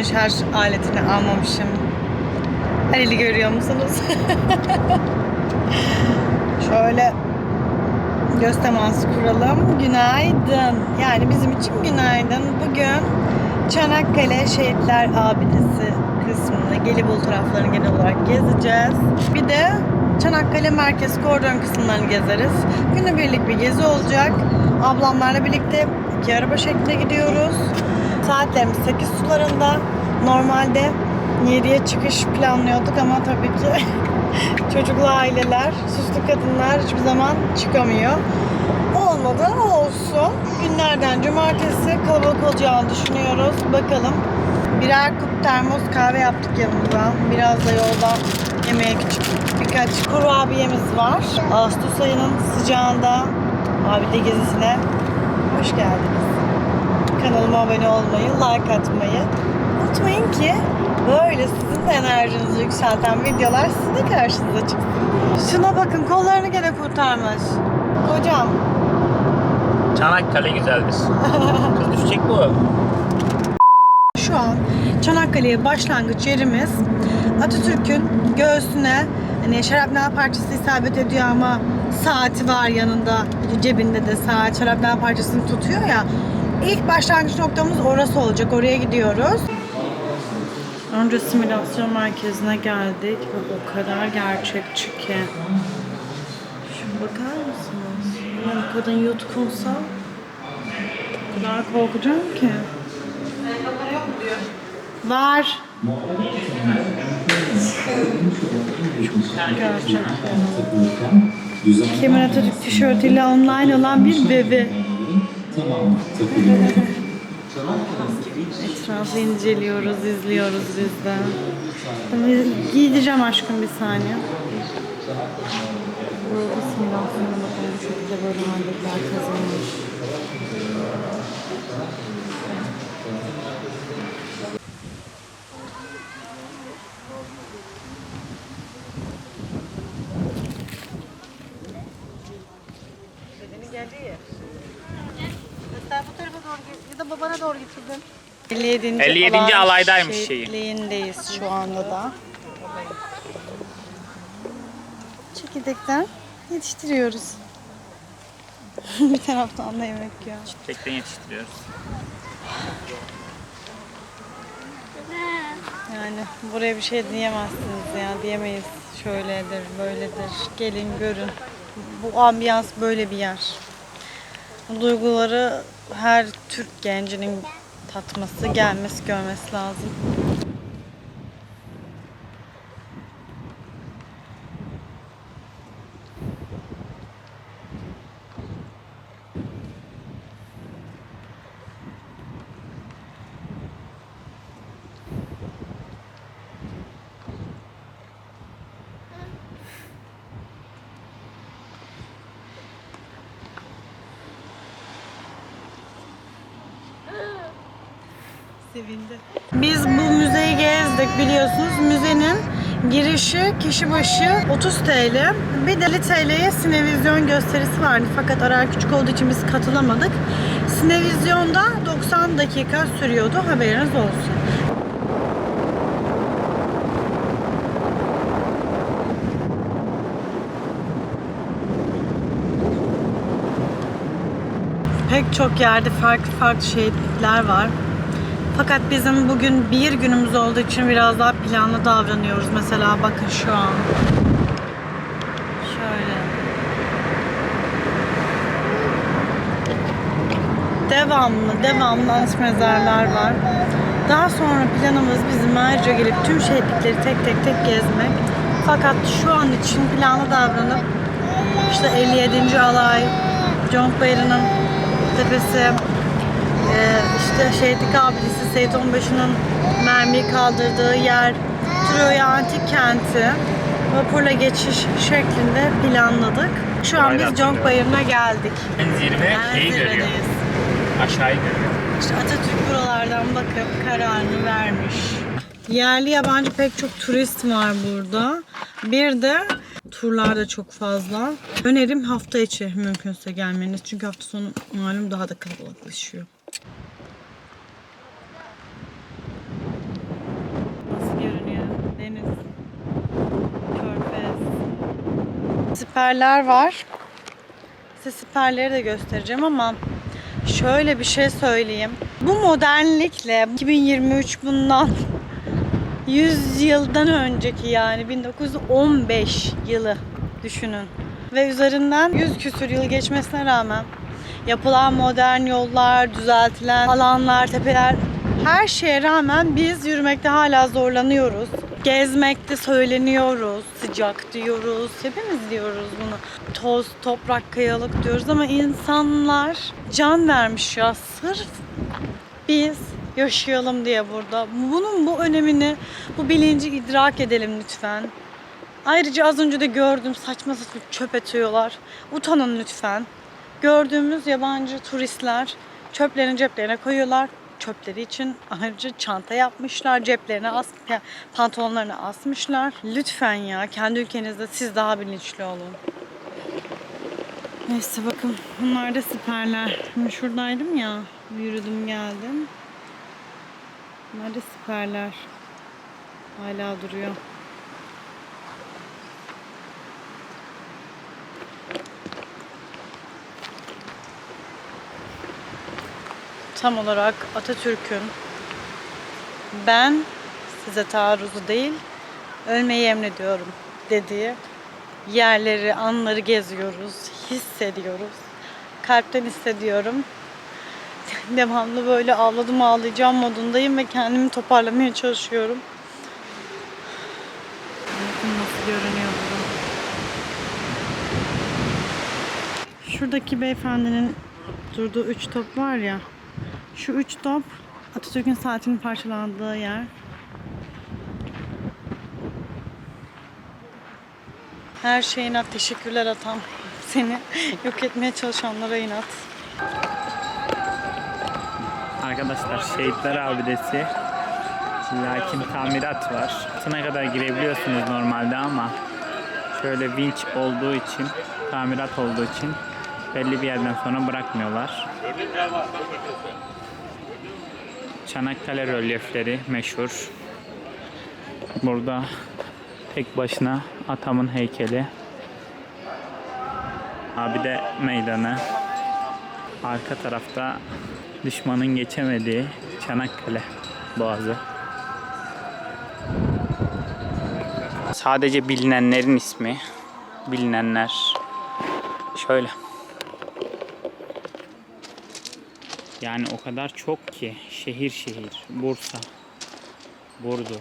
Videonun şarj aletini almamışım. Halil'i görüyor musunuz? Şöyle göz teması kuralım. Günaydın. Yani bizim için günaydın. Bugün Çanakkale Şehitler Abidesi kısmını, Gelibolu taraflarını genel olarak gezeceğiz. Bir de Çanakkale Merkez Kordon kısımlarını gezeriz. Günübirlik bir gezi olacak. Ablamlarla birlikte iki araba şeklinde gidiyoruz. Saatlerimiz 8 sularında. Normalde 7'ye çıkış planlıyorduk ama tabii ki çocuklu aileler, süslü kadınlar hiçbir zaman çıkamıyor. Olmadı olsun. Günlerden cumartesi kalabalık olacağını düşünüyoruz. Bakalım. Birer kup termos kahve yaptık yanımıza. Biraz da yolda yemeğe küçük birkaç kurabiyemiz var. Ağustos ayının sıcağında abide gezisine hoş geldiniz. Kanalıma abone olmayı, like atmayı unutmayın ki böyle sizin de enerjinizi yükselten videolar sizin de karşınıza çıksın. Şuna bakın kollarını gene kurtarmış. Hocam Çanakkale güzeldir. Kız düşecek bu. Şu an Çanakkale'ye başlangıç yerimiz Atatürk'ün göğsüne hani şarapnel parçası isabet ediyor ama saati var yanında cebinde de saat şarapnel parçasını tutuyor ya İlk başlangıç noktamız orası olacak. Oraya gidiyoruz. Önce simülasyon merkezine geldik ve o kadar gerçekçi ki. Şuna bakar mısınız? Yani kadın yutkunsa o kadar korkacağım ki. Var. Gerçekten. Kemal Atatürk tişörtüyle online olan bir bebe. Tamam. Etrafı inceliyoruz, izliyoruz biz de. Şimdi Giydireceğim aşkım bir saniye. Burada simülasyona bakalım. Şekilde böyle hareketler kazanmış. Da babana doğru getirdin. 57. 57. alay alaydaymış şeyi. şehitliğindeyiz şu anda da. Çekirdekten yetiştiriyoruz. bir taraftan da yemek yiyor. Tekten yetiştiriyoruz. Yani buraya bir şey diyemezsiniz ya diyemeyiz. Şöyledir, böyledir. Gelin görün. Bu ambiyans böyle bir yer. Bu duyguları her Türk gencinin tatması, gelmesi, görmesi lazım. Sevindi. Biz bu müzeyi gezdik biliyorsunuz. Müzenin girişi kişi başı 30 TL. Bir de 50 TL'ye sinevizyon gösterisi vardı. Fakat arar küçük olduğu için biz katılamadık. Sinevizyonda 90 dakika sürüyordu. Haberiniz olsun. Pek çok yerde farklı farklı şehitlikler var. Fakat bizim bugün bir günümüz olduğu için biraz daha planlı davranıyoruz. Mesela bakın şu an. Şöyle. Devamlı, devamlı anıt mezarlar var. Daha sonra planımız bizim ayrıca gelip tüm şehitlikleri tek tek tek gezmek. Fakat şu an için planlı davranıp işte 57. alay, Conk Bayırı'nın tepesi, işte Şehitlik Abidesi Seyit Onbaşı'nın mermiyi kaldırdığı yer, Troya Antik Kenti, vapurla geçiş şeklinde planladık. Şu an biz Conk Bayırı'na geldik. Zirve şeyi görüyor. Aşağıyı görüyor. İşte Atatürk buralardan bakıp kararını vermiş. Yerli yabancı pek çok turist var burada. Bir de turlar da çok fazla. Önerim hafta içi mümkünse gelmeniz. Çünkü hafta sonu malum daha da kalabalıklaşıyor. Nasıl görünüyor deniz? Körfez. Siperler var. Size siperleri de göstereceğim ama şöyle bir şey söyleyeyim. Bu modernlikle 2023 bundan 100 yıldan önceki yani 1915 yılı düşünün. Ve üzerinden 100 küsür yıl geçmesine rağmen yapılan modern yollar, düzeltilen alanlar, tepeler her şeye rağmen biz yürümekte hala zorlanıyoruz. Gezmekte söyleniyoruz, sıcak diyoruz, hepimiz diyoruz bunu. Toz, toprak, kayalık diyoruz ama insanlar can vermiş ya sırf biz yaşayalım diye burada. Bunun bu önemini, bu bilinci idrak edelim lütfen. Ayrıca az önce de gördüm saçma saçma çöp atıyorlar. Utanın lütfen. Gördüğümüz yabancı turistler çöplerini ceplerine koyuyorlar. Çöpleri için ayrıca çanta yapmışlar. Ceplerine as pantolonlarına asmışlar. Lütfen ya kendi ülkenizde siz daha bilinçli olun. Neyse bakın bunlar da siperler. Şimdi şuradaydım ya. Yürüdüm geldim. Bunlar da siperler. Hala duruyor. Tam olarak Atatürk'ün ben size taarruzu değil ölmeyi emrediyorum dediği yerleri, anları geziyoruz, hissediyoruz. Kalpten hissediyorum. Devamlı böyle ağladım ağlayacağım modundayım ve kendimi toparlamaya çalışıyorum. Nasıl görünüyor burada. Şuradaki beyefendinin durduğu üç top var ya. Şu üç top Atatürk'ün saatinin parçalandığı yer. Her şey inat. Teşekkürler atam. Seni yok etmeye çalışanlara inat. Arkadaşlar Şehitler Abidesi. Lakin tamirat var. Altına kadar girebiliyorsunuz normalde ama şöyle vinç olduğu için, tamirat olduğu için belli bir yerden sonra bırakmıyorlar. Çanakkale rölyefleri meşhur. Burada tek başına atamın heykeli. Abide meydanı. Arka tarafta düşmanın geçemediği Çanakkale Boğazı. Sadece bilinenlerin ismi. Bilinenler. Şöyle. Yani o kadar çok ki şehir şehir. Bursa, Burdur.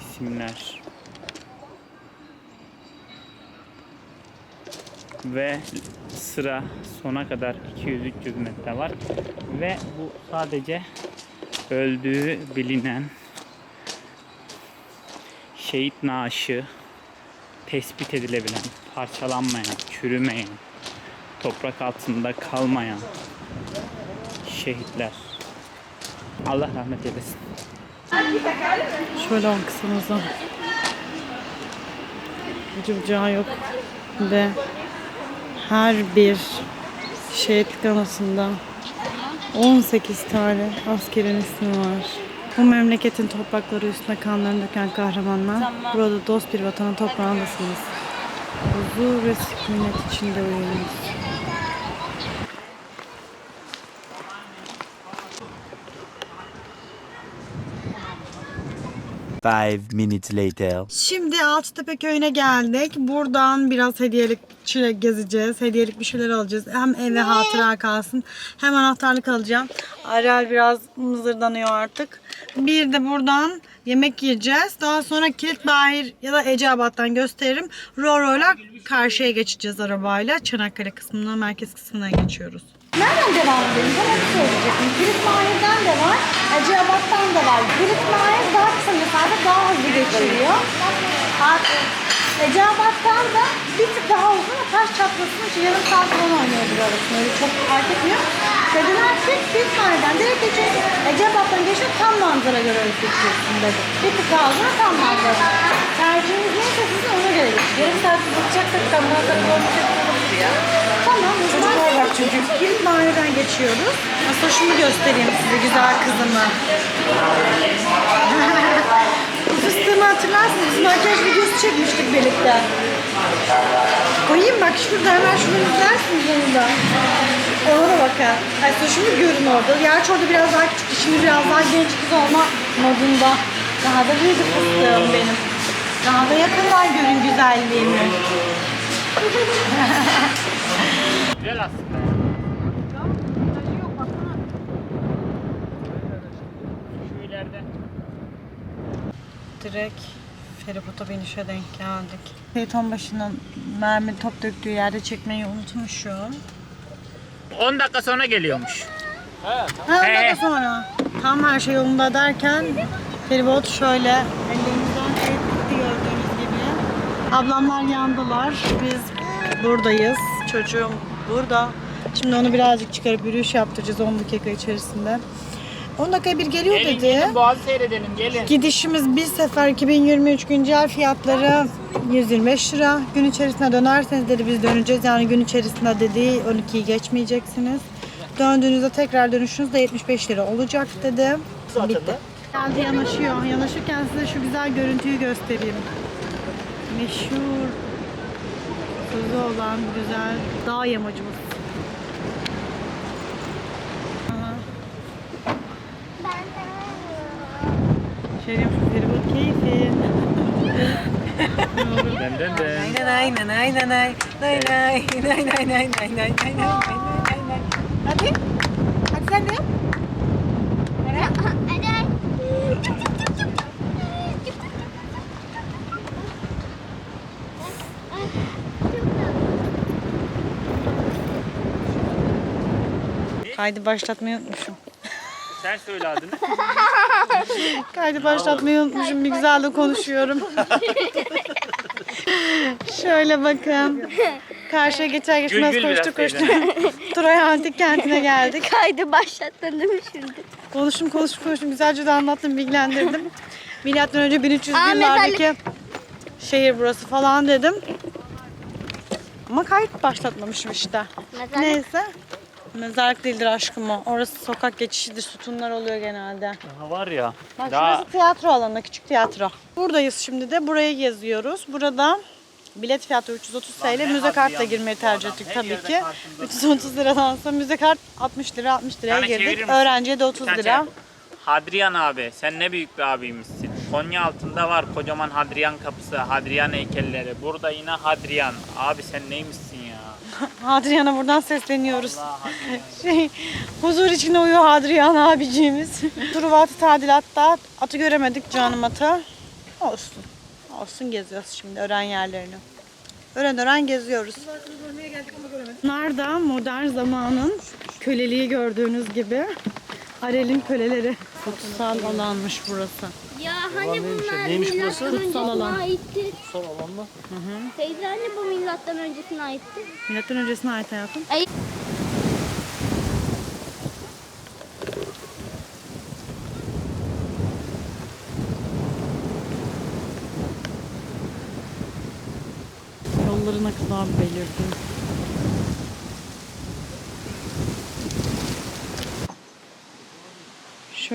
isimler. Ve sıra sona kadar 200-300 metre var. Ve bu sadece öldüğü bilinen şehit naaşı tespit edilebilen, parçalanmayan, çürümeyen, toprak altında kalmayan şehitler. Allah rahmet eylesin. Şöyle baksanıza. Ucu bucağı yok. Ve her bir şehitlik anısında 18 tane askerin ismi var. Bu memleketin toprakları üstüne kanlarını döken kahramanlar. Burada dost bir vatanın toprağındasınız. Huzur ve sükunet içinde uyuyunuz. Five minutes later. Şimdi Altıtepe köyüne geldik. Buradan biraz hediyelik çile gezeceğiz. Hediyelik bir şeyler alacağız. Hem eve hatıra kalsın hem anahtarlık alacağım. Arel biraz mızırdanıyor artık. Bir de buradan yemek yiyeceğiz. Daha sonra Kilit Bahir ya da Eceabat'tan gösteririm. Roro'yla karşıya geçeceğiz arabayla. Çanakkale kısmına, merkez kısmına geçiyoruz. Nereden devam edelim? Ben onu söyleyecektim. Kilit Mahir'den de var, Eceabat'tan da var. Mahir daha kısa mesafe daha hızlı geçiriyor. Eceabat'tan da bir tık daha uzun ama taş çatlasının için yarım saat falan oynuyordur arasında. Öyle çok fark etmiyor. Dediler ki Kilit Mahir'den direkt geçiyorsun. Eceabat'tan geçiyor tam manzara göre geçiyorsun dedi. Bir tık daha uzun tam manzara. Tercihiniz neyse sizin ona göre geçin. Yarım saat uzatacaksak tam manzara olmayacak olabilir ya. Tamam. Çocuklar var çünkü. Kilit Mahir'den geçiyoruz. Aslında şunu göstereyim size güzel kızımı. Bu fıstığımı hatırlarsınız. Biz makyaj videosu çekmiştik birlikte. Koyayım bak şurada hemen şunu izlersiniz onu da. Ona da bakın. Ay saçımı görün orada. Gerçi orada biraz daha küçük. Şimdi biraz daha genç kız olma modunda. Daha da büyüdü fıstığım benim. Daha da yakından görün güzelliğimi. Güzel aslında. Şu ileride. Direkt feribota binişe denk geldik. Şeytan başının mermi top döktüğü yerde çekmeyi unutmuşum. 10 dakika sonra geliyormuş. Ha ondan da He. sonra. Tam her şey yolunda derken feribot şöyle elimizden kayıp gitti gördüğünüz gibi. Ablamlar yandılar. Biz buradayız. Çocuğum burada. Şimdi onu birazcık çıkarıp yürüyüş yaptıracağız 10 dakika içerisinde. 10 dakikaya bir geliyor Gelin dedi. gelin boğazı seyredelim gelin. Gidişimiz bir sefer 2023 güncel fiyatları 125 lira. Gün içerisinde dönerseniz dedi biz döneceğiz. Yani gün içerisinde dedi 12'yi geçmeyeceksiniz. Döndüğünüzde tekrar dönüşünüz de 75 lira olacak dedi. Bitti. Geldi yanaşıyor. Yanaşırken size şu güzel görüntüyü göstereyim. Meşhur sözü olan güzel dağ yamacımız. Aha. Şerif feribot keyfi. Dın dın dın. Nay nay nay nay nay nay nay nay nay nay nay nay nay nay nay nay Hadi. Hadi sen de Kaydı başlatmayı unutmuşum. Sen söyle adını. Kaydı başlatmayı unutmuşum. Bir güzel de konuşuyorum. Şöyle bakın. Karşıya geçer geçmez Gül gül koştuk biraz koştuk. Troy Antik kentine geldik. Kaydı başlattın değil mi şimdi? Konuştum konuştum konuştum. Güzelce de anlattım, bilgilendirdim. Milattan önce 1300 Aa, yıllardaki şehir burası falan dedim. Ama kayıt başlatmamışım işte. Neyse. Mezarlık değildir aşkım o. Orası sokak geçişidir. Sütunlar oluyor genelde. Daha var ya. Bak Daha şurası tiyatro alanı, küçük tiyatro. Buradayız şimdi de. Burayı geziyoruz. Burada bilet fiyatı 330 TL. Müze kartla girmeyi tercih ettik tabii ki. karşımda. 330 liradansa müze kart 60 lira 60 liraya girdik. Öğrenciye de 30 Sen lira. Hadrian abi sen ne büyük bir abimizsin. Konya altında var kocaman Hadrian kapısı, Hadrian heykelleri. Burada yine Hadrian. Abi sen neymişsin? Hadriyan'a buradan sesleniyoruz. Şey, huzur içinde uyuyor Hadriyan abicimiz. Truvatı tadilatta atı göremedik canım atı. Olsun. Olsun geziyoruz şimdi öğren yerlerini. Öğren öğren geziyoruz. Bunlar da modern zamanın köleliği gördüğünüz gibi. Arel'in köleleri. Kutsal alanmış burası. Ya hani bunlar milattan Kutsal alan. aitti. Kutsal alan mı? Hı hı. Teyze hani bu milattan öncesine aitti. Milattan öncesine ait hayatım. Ay Yolları ne kadar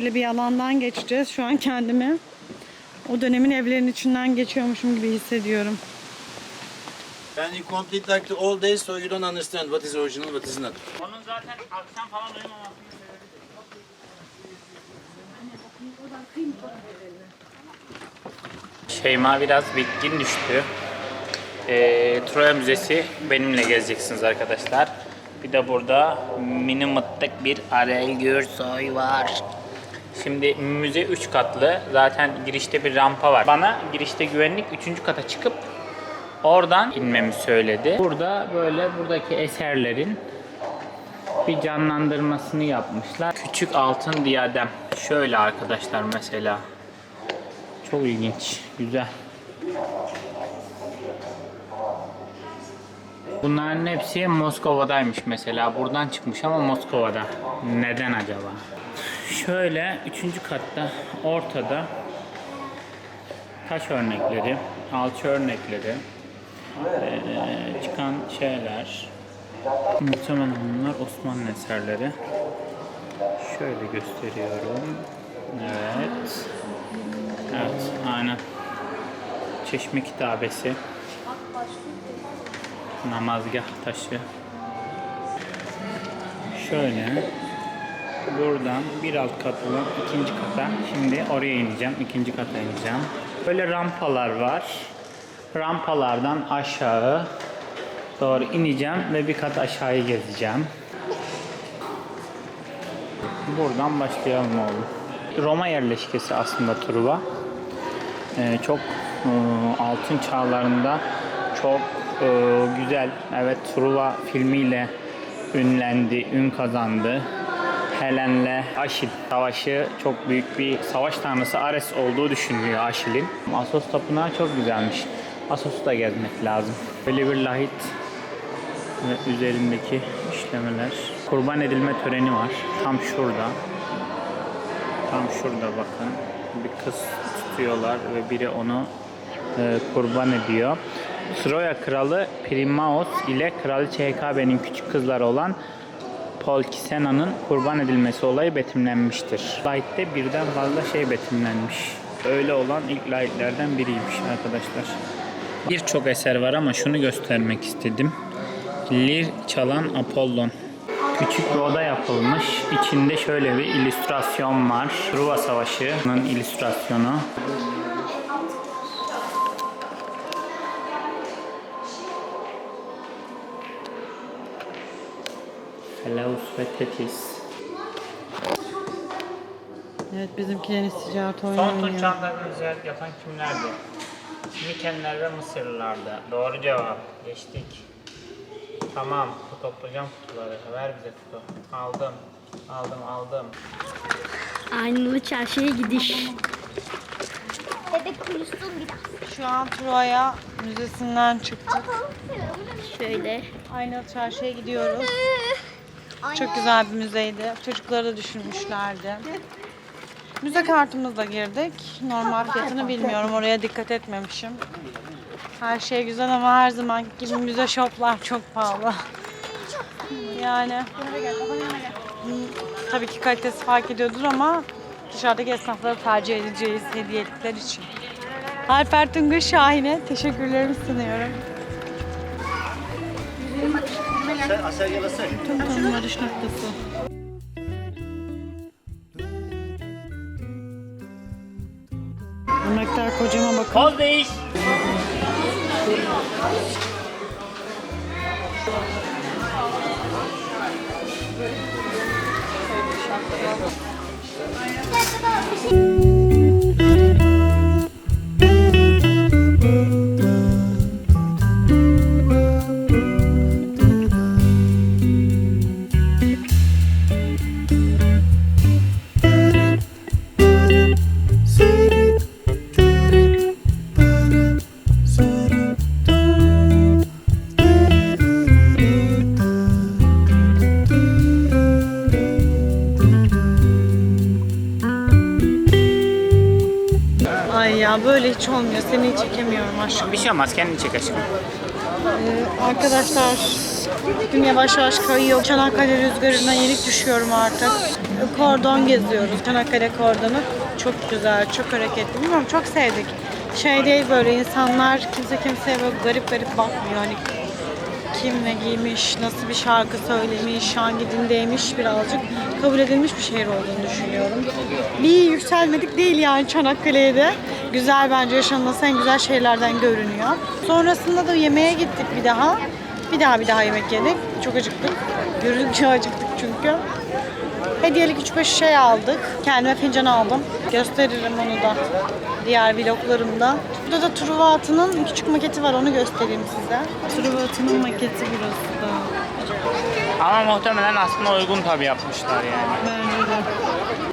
Şöyle bir alandan geçeceğiz. Şu an kendimi o dönemin evlerinin içinden geçiyormuşum gibi hissediyorum. And you complete like the old days, so you don't understand what is original, what is not. Onun zaten akşam falan uyumamasını Şeyma biraz bitkin düştü. Ee, Troya Müzesi benimle gezeceksiniz arkadaşlar. Bir de burada mini mıttık bir Arel Gürsoy var. Şimdi müze 3 katlı. Zaten girişte bir rampa var. Bana girişte güvenlik 3. kata çıkıp oradan inmemi söyledi. Burada böyle buradaki eserlerin bir canlandırmasını yapmışlar. Küçük altın diyadem. Şöyle arkadaşlar mesela. Çok ilginç, güzel. Bunların hepsi Moskova'daymış mesela. Buradan çıkmış ama Moskova'da. Neden acaba? Şöyle üçüncü katta ortada taş örnekleri, alçı örnekleri, eee, çıkan şeyler. Muhtemelen bunlar Osmanlı eserleri. Şöyle gösteriyorum. Evet. Evet, aynen. Çeşme kitabesi. Namazgah taşı. Şöyle buradan bir alt kat olan ikinci kata şimdi oraya ineceğim. ikinci kata ineceğim. Böyle rampalar var. Rampalardan aşağı doğru ineceğim ve bir kat aşağıyı gezeceğim. Buradan başlayalım oğlum. Roma yerleşkesi aslında Truva. Ee, çok e, altın çağlarında çok e, güzel. Evet Truva filmiyle ünlendi, ün kazandı. Helen'le Aşil savaşı çok büyük bir savaş tanrısı Ares olduğu düşünülüyor Aşil'in. Asos tapınağı çok güzelmiş. Asos'u da gezmek lazım. Böyle bir lahit ve üzerindeki işlemeler. Kurban edilme töreni var. Tam şurada. Tam şurada bakın. Bir kız tutuyorlar ve biri onu e, kurban ediyor. Troya kralı Primaos ile kraliçe Hekabe'nin küçük kızları olan Polkisena'nın kurban edilmesi olayı betimlenmiştir. Lahit'te birden fazla şey betimlenmiş. Öyle olan ilk lahitlerden biriymiş arkadaşlar. Birçok eser var ama şunu göstermek istedim. Lir çalan Apollon. Küçük bir oda yapılmış. İçinde şöyle bir illüstrasyon var. Truva Savaşı'nın illüstrasyonu. Helaus ve Tetis. Evet bizimkilerin ticaret Son oynuyor. tur çağında ticaret yapan kimlerdi? Mikenler ve Mısırlılardı. Doğru cevap. Geçtik. Tamam. Bu toplayacağım kutuları. Ver bize kutu. Aldım. Aldım aldım. Aynalı çarşıya gidiş. Bebek kuyusun biraz. Şu an Troya Müzesi'nden çıktık. Şöyle. Aynalı Çarşı'ya gidiyoruz. Çok güzel bir müzeydi. Çocukları da düşünmüşlerdi. Müze kartımızla girdik. Normal fiyatını bilmiyorum. Oraya dikkat etmemişim. Her şey güzel ama her zaman gibi müze shoplar çok pahalı. Yani tabii ki kalitesi fark ediyordur ama dışarıdaki esnafları tercih edeceğiz hediyelikler için. Alper Tungur Şahin'e teşekkürlerimi sunuyorum. Tüm tüm varış noktası. Yemekler kocama bakın. Poz değiş. Ay ya böyle hiç olmuyor. Seni çekemiyorum aşkım. Bir şey olmaz kendini çek aşkım. Ee, arkadaşlar gün yavaş yavaş kayıyor. Çanakkale rüzgarına yenik düşüyorum artık. Kordon geziyoruz. Çanakkale kordonu. Çok güzel, çok hareketli. Bilmiyorum çok sevdik. Şey değil böyle insanlar kimse kimseye böyle garip garip bakmıyor. Hani kim ne giymiş, nasıl bir şarkı söylemiş, hangi dindeymiş birazcık kabul edilmiş bir şehir olduğunu düşünüyorum. Bir yükselmedik değil yani Çanakkale'ye de. Güzel bence yaşanması en güzel şeylerden görünüyor. Sonrasında da yemeğe gittik bir daha. Bir daha bir daha yemek yedik. Çok acıktık. Yürüdükçe acıktık çünkü. Hediyelik 3-5 şey aldık. Kendime fincan aldım. Gösteririm onu da diğer vloglarımda. Burada da Truva atının küçük maketi var onu göstereyim size. Truva atının maketi burası da. Ama muhtemelen aslında uygun tabi yapmışlar yani. Bence de.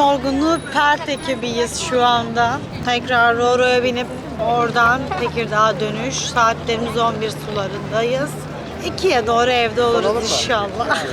Yorgunluğu pert ekibiyiz şu anda. Tekrar Roro'ya binip Oradan Tekirdağ dönüş. Saatlerimiz 11 sularındayız. 2'ye doğru evde oluruz inşallah.